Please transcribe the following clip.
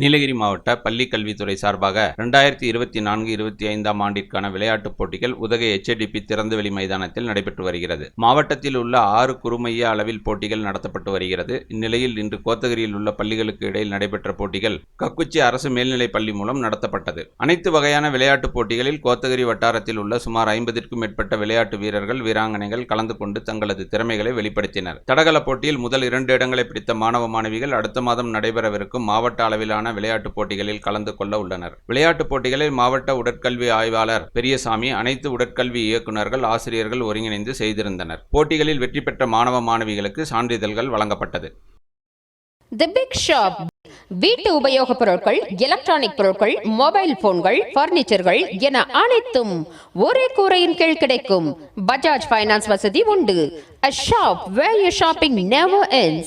நீலகிரி மாவட்ட பள்ளி கல்வித்துறை சார்பாக இரண்டாயிரத்தி இருபத்தி நான்கு இருபத்தி ஐந்தாம் ஆண்டிற்கான விளையாட்டுப் போட்டிகள் உதகை எச்ஏடிபி திறந்தவெளி மைதானத்தில் நடைபெற்று வருகிறது. மாவட்டத்தில் உள்ள ஆறு குறுமைய அளவில் போட்டிகள் நடத்தப்பட்டு வருகிறது. இந்நிலையில் இன்று கோத்தகிரியில் உள்ள பள்ளிகளுக்கு இடையில் நடைபெற்ற போட்டிகள் கக்குச்சி அரசு மேல்நிலைப் பள்ளி மூலம் நடத்தப்பட்டது. அனைத்து வகையான விளையாட்டுப் போட்டிகளில் கோத்தகிரி வட்டாரத்தில் உள்ள சுமார் ஐம்பதிற்கும் மேற்பட்ட விளையாட்டு வீரர்கள் வீராங்கனைகள் கலந்து கொண்டு தங்களது திறமைகளை வெளிப்படுத்தினர். தடகள போட்டியில் முதல் இரண்டு இடங்களை பிடித்த மாணவ மாணவிகள் அடுத்த மாதம் நடைபெறவிருக்கும் மாவட்ட அளவிலான விளையாட்டுப் போட்டிகளில் கலந்து கொள்ள உள்ளனர். விளையாட்டுப் போட்டிகளில் மாவட்ட உடற்கல்வி ஆய்வாளர் பெரியசாமி அனைத்து உடற்கல்வி இயக்குநர்கள் ஆசிரியர்கள் ஒருங்கிணைந்து செய்திருந்தனர். போட்டிகளில் வெற்றி பெற்ற மாணவ மாணவிகளுக்கு சான்றிதழ்கள் வழங்கப்பட்டது. தி பிக் ஷாப் வீட்டு உபயோகப் பொருட்கள் எலக்ட்ரானிக் பொருட்கள் மொபைல் போன்கள் பர்னிச்சர்கள் என அனைத்தும் ஒரே கூரையின் கீழ் கிடைக்கும். பஜாஜ் ஃபைனான்ஸ் வசதி உண்டு. A shop where you shopping never ends.